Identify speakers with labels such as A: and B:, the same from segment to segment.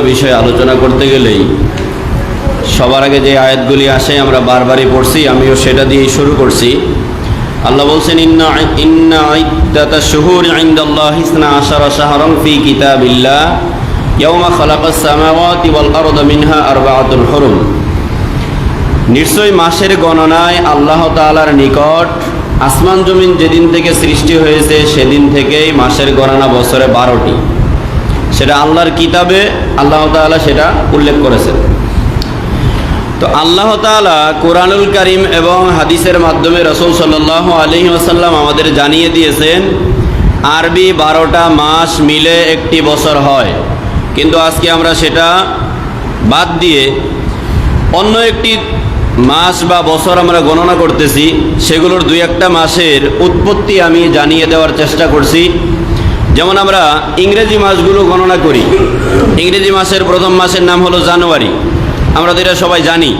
A: বিষয়ে আলোচনা করতে গেলেই সবার আগে যে আয়াতগুলি আসে আমরা বারবারই পড়ছি, আমিও সেটা দিয়েই শুরু করছি। আল্লাহ বলছেন নিশ্চয়ই মাসের গণনায় আল্লাহ তাআলার নিকট আসমান জমিন যেদিন থেকে সৃষ্টি হয়েছে, সেদিন থেকেই মাসের গণনা বছরে বারোটি। সেটা আল্লাহর কিতাবে আল্লাহ তাআলা সেটা উল্লেখ করেছেন। তো আল্লাহ তাআলা কোরআনুল করিম এবং হাদিসের মাধ্যমে রসুল সাল্লাহ আলহি আসাল্লাম আমাদের জানিয়ে দিয়েছেন, আরবি বারোটা মাস মিলে একটি বছর হয়। কিন্তু আজকে আমরা সেটা বাদ দিয়ে অন্য একটি মাস বা বছর আমরা গণনা করতেছি, সেগুলোর দুই একটা মাসের উৎপত্তি আমি জানিয়ে দেওয়ার চেষ্টা করছি। যেমন আমরা ইংরেজি মাসগুলো গণনা করি। ইংরেজি মাসের প্রথম মাসের নাম হলো জানুয়ারি। আমরা তো এটা সবাই জানি।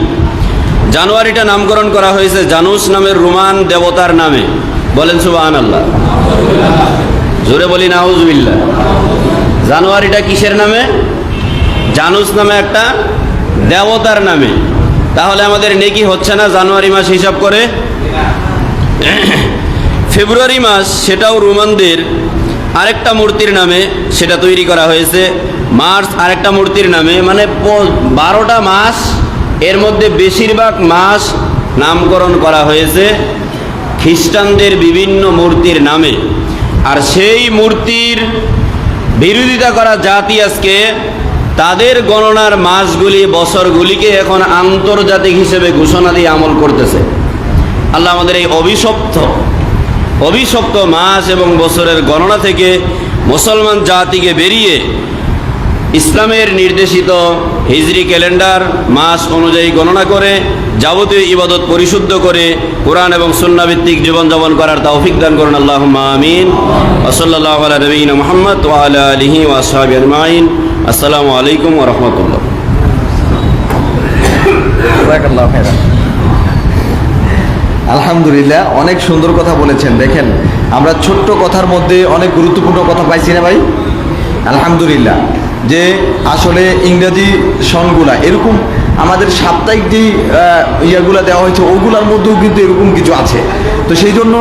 A: জানুয়ারিটা নামকরণ করা হয়েছে জানুস নামের রোমান দেবতার নামে। বলেন সুবাহান আল্লাহ জোরে বলি নাউজবিল্লা জানুয়ারিটা কিসের নামে? জানুস নামে একটা দেবতার নামে। তাহলে আমাদের নেকি হচ্ছে না জানুয়ারি মাস হিসাব করে? ফেব্রুয়ারি মাস, সেটাও রোমানদের আরেকটা মূর্তির নামে সেটা তৈরি করা হয়েছে। মার্চ আরেকটা মূর্তির নামে মানে বারোটা মাস, এর মধ্যে বেশিরভাগ মাস নামকরণ করা হয়েছে খ্রিস্টানদের বিভিন্ন মূর্তির নামে। আর সেই মূর্তির বিরোধিতা করা জাতি আজকে তাদের গণনার মাসগুলি, বছরগুলিকে এখন আন্তর্জাতিক হিসেবে ঘোষণা দিয়ে আমল করতেছে। আল্লাহ আমাদের এই অভিশপ্ত অভিশপ্ত মাস এবং বছরের গণনা থেকে মুসলমান জাতিকে বেরিয়ে ইসলামের নির্দেশিত হিজরি ক্যালেন্ডার মাস অনুযায়ী গণনা করে, যাবতীয় ইবাদত পরিশুদ্ধ করে কোরআন এবং সুন্নাভিত্তিক জীবনযাপন করার তৌফিক দান করুন আল্লাহ আমিন। ওসল্লাহ নবীন মোহাম্মদ ওয়ালা আলহি ওয়াসাবি আজমাইন। আসসালামু আলাইকুম ওরহমতুল্লাহ।
B: আলহামদুলিল্লাহ, অনেক সুন্দর কথা বলেছেন। দেখেন, আমরা ছোট্ট কথার মধ্যে অনেক গুরুত্বপূর্ণ কথা পাইছি না ভাই? আলহামদুলিল্লাহ। যে আসলে ইংরেজি সনগুলা, এরকম আমাদের সাপ্তাহিক যে ইয়াগুলা দেওয়া হয়েছে, ওগুলার মধ্যেও কিন্তু এরকম কিছু আছে। তো সেই জন্য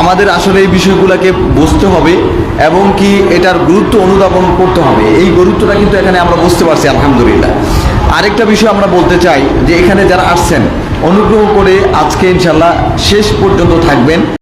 B: আমাদের আসলে এই বিষয়গুলোকে বুঝতে হবে এবং কি এটার গুরুত্ব অনুধাবন করতে হবে। এই গুরুত্বটা কিন্তু এখানে আমরা বুঝতে পারছি, আলহামদুলিল্লাহ। আরেকটা বিষয় আমরা বলতে চাই যে এখানে যারা আসছেন অনুগ্রহ করে আজকে ইনশাল্লাহ শেষ পর্যন্ত থাকবেন।